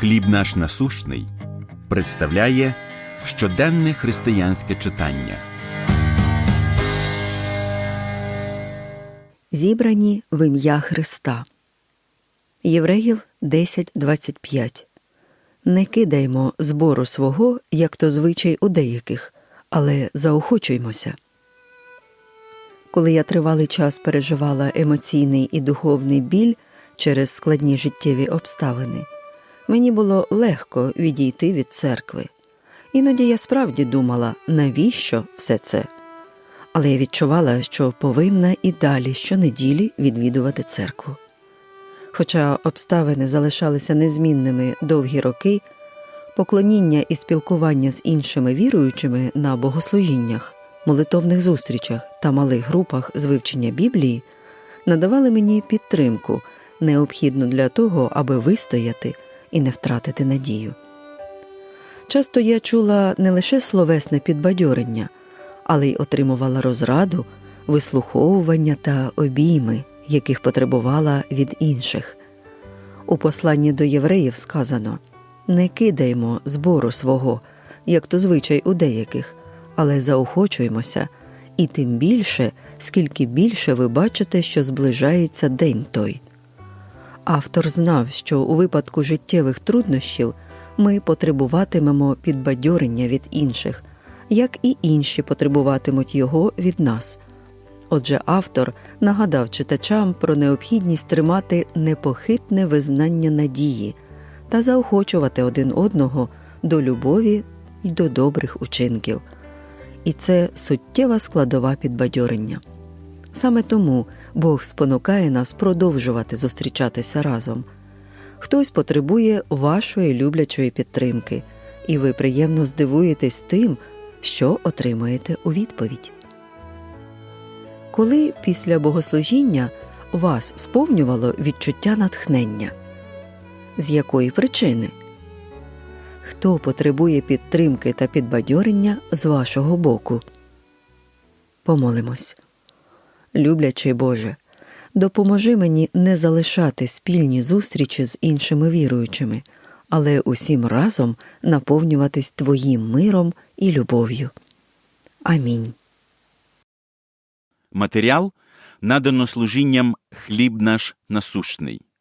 Хліб наш насущний представляє щоденне християнське читання. Зібрані в ім'я Христа. Євреїв 10.25 Не кидаймо збору свого, як то звичай у деяких, але заохочуймося. Коли я тривалий час переживала емоційний і духовний біль через складні життєві обставини, мені було легко відійти від церкви. Іноді я справді думала, навіщо все це? але я відчувала, що повинна і далі щонеділі відвідувати церкву. Хоча обставини залишалися незмінними довгі роки, поклоніння і спілкування з іншими віруючими на богослужіннях, молитовних зустрічах та малих групах з вивчення Біблії надавали мені підтримку, необхідну для того, аби вистояти і не втратити надію. Часто я чула не лише словесне підбадьорення але й отримувала розраду, вислуховування та обійми, яких потребувала від інших. У посланні до євреїв сказано не кидаймо збору свого, як то звичай у деяких, але заохочуємося, і тим більше, скільки більше ви бачите, що зближається день той. Автор знав, що у випадку життєвих труднощів ми потребуватимемо підбадьорення від інших, як і інші потребуватимуть його від нас. Отже, автор нагадав читачам про необхідність тримати непохитне визнання надії та заохочувати один одного до любові й до добрих учинків. І це суттєва складова підбадьорення. Саме тому Бог спонукає нас продовжувати зустрічатися разом. Хтось потребує вашої люблячої підтримки, і ви приємно здивуєтесь тим, що отримаєте у відповідь. Коли після богослужіння вас сповнювало відчуття натхнення? З якої причини? Хто потребує підтримки та підбадьорення з вашого боку? Помолимось. Люблячий Боже, допоможи мені не залишати спільні зустрічі з іншими віруючими, але усім разом наповнюватись Твоїм миром і любов'ю. Амінь. Матеріал надано служінням Хліб наш насущний.